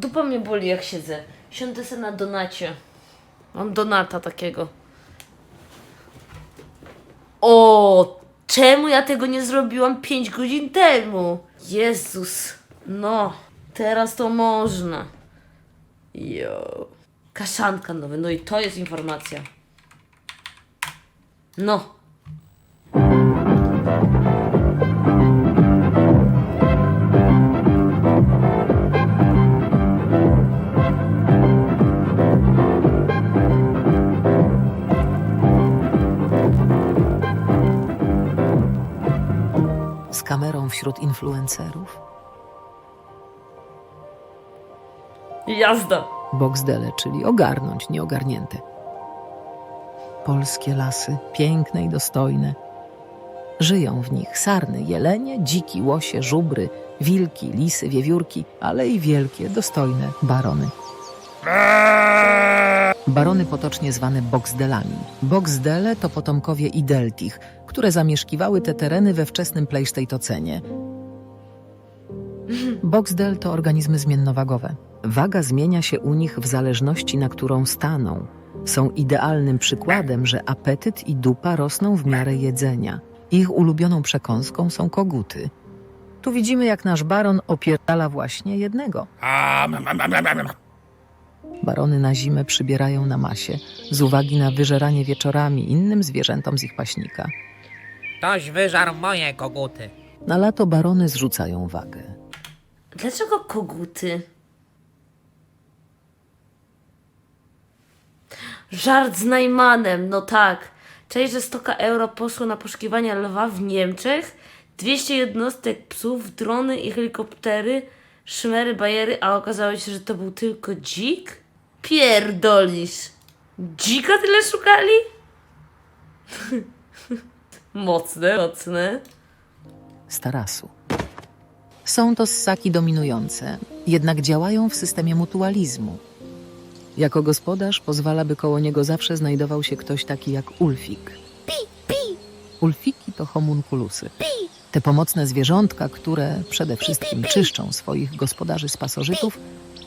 Dupa mnie boli jak siedzę. Siądę se na donacie. Mam donata takiego. O, czemu ja tego nie zrobiłam 5 godzin temu? Jezus. No, teraz to można. Jo. Kaszanka nowy, no i to jest informacja. No. Kamerą wśród influencerów? Jazda. Boxdele, czyli ogarnąć nieogarnięte. Polskie lasy, piękne i dostojne. Żyją w nich sarny, jelenie, dziki, łosie, żubry, wilki, lisy, wiewiórki, ale i wielkie, dostojne barony. Barony potocznie zwane Boxdelami. Boxdele to potomkowie Ideltich, które zamieszkiwały te tereny we wczesnym Pleistocenie. Boxdel to organizmy zmiennowagowe. Waga zmienia się u nich w zależności na którą staną. Są idealnym przykładem, że apetyt i dupa rosną w miarę jedzenia. Ich ulubioną przekąską są koguty. Tu widzimy, jak nasz baron opierdala właśnie jednego. Barony na zimę przybierają na masie, z uwagi na wyżeranie wieczorami innym zwierzętom z ich paśnika. Ktoś wyżarł moje koguty. Na lato barony zrzucają wagę. Dlaczego koguty? Żart z Najmanem, no tak. Cześć, że 100 euro poszło na poszukiwania lwa w Niemczech, 200 jednostek psów, drony i helikoptery, szmery, bajery, a okazało się, że to był tylko dzik? Pierdolisz. Dzika tyle szukali? mocne, mocne. z tarasu. Są to ssaki dominujące, jednak działają w systemie mutualizmu. Jako gospodarz pozwala, by koło niego zawsze znajdował się ktoś taki jak Ulfik. Ulfiki to homunculusy. Te pomocne zwierzątka, które przede wszystkim czyszczą swoich gospodarzy z pasożytów,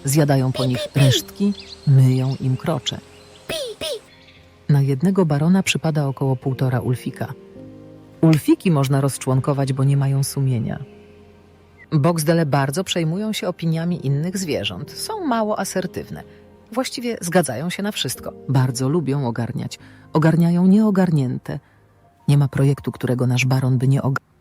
zjadają po nich resztki, myją im krocze. Na jednego barona przypada około półtora ulfika. Ulfiki można rozczłonkować, bo nie mają sumienia. Boxdele bardzo przejmują się opiniami innych zwierząt. Są mało asertywne. Właściwie zgadzają się na wszystko. Bardzo lubią ogarniać. Ogarniają nieogarnięte. Nie ma projektu, którego nasz baron by nie ogarniał.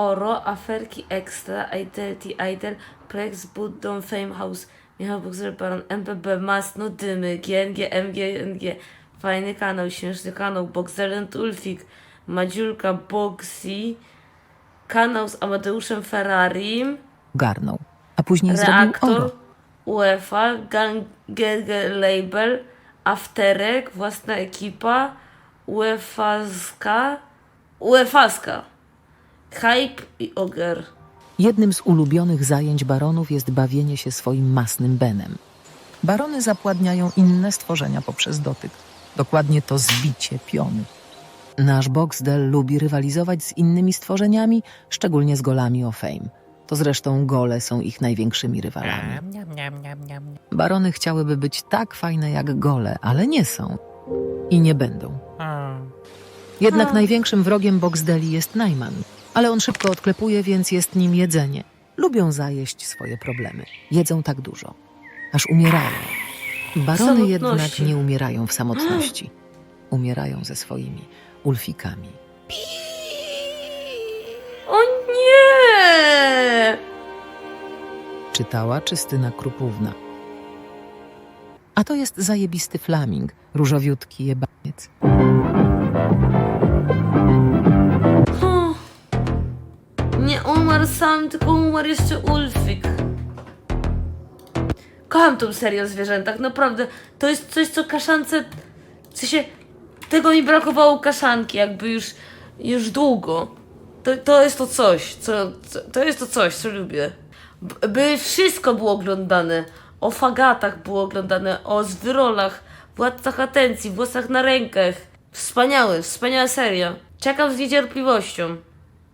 Oro, aferki ekstra, Idelty, Idel, projekt z Buddą, Fame House, Michał Boxer, Baron, MPB, Masno, Dymy, GNG, MG, NG, fajny kanał, śmieszny kanał, Boxerent Ulfik, Madziulka, Boxy, kanał z Amadeuszem Ferrarim, A później zrobił Reaktor, oro. UEFA, Gang GG Label, Afterek, własna ekipa, UEFAska, UEFAska, Hype i Oger. Jednym z ulubionych zajęć baronów jest bawienie się swoim masnym benem. Barony zapładniają inne stworzenia poprzez dotyk. Dokładnie to zbicie piony. Nasz Boxdel lubi rywalizować z innymi stworzeniami, szczególnie z golami o fame. To zresztą gole są ich największymi rywalami. Barony chciałyby być tak fajne jak gole, ale nie są. I nie będą. Jednak największym wrogiem Boxdeli jest Najman, ale on szybko odklepuje, więc jest nim jedzenie. Lubią zajeść swoje problemy. Jedzą tak dużo, aż umierają. Barony jednak samotności. nie umierają w samotności. Umierają ze swoimi ulfikami. O nie! Czytała Czystyna Krupówna. A to jest zajebisty flaming, różowiutki jebaniec. Sam, tylko umarł jeszcze Ulfik. Kocham tą serię o zwierzętach, naprawdę. To jest coś, co kaszance... W sensie, tego mi brakowało kaszanki, jakby już, już długo. To, to jest to coś, co. To jest to coś, co lubię. By wszystko było oglądane. O fagatach było oglądane, o zwyrolach, władcach atencji, włosach na rękach. Wspaniały, wspaniała seria. Czekam z niecierpliwością.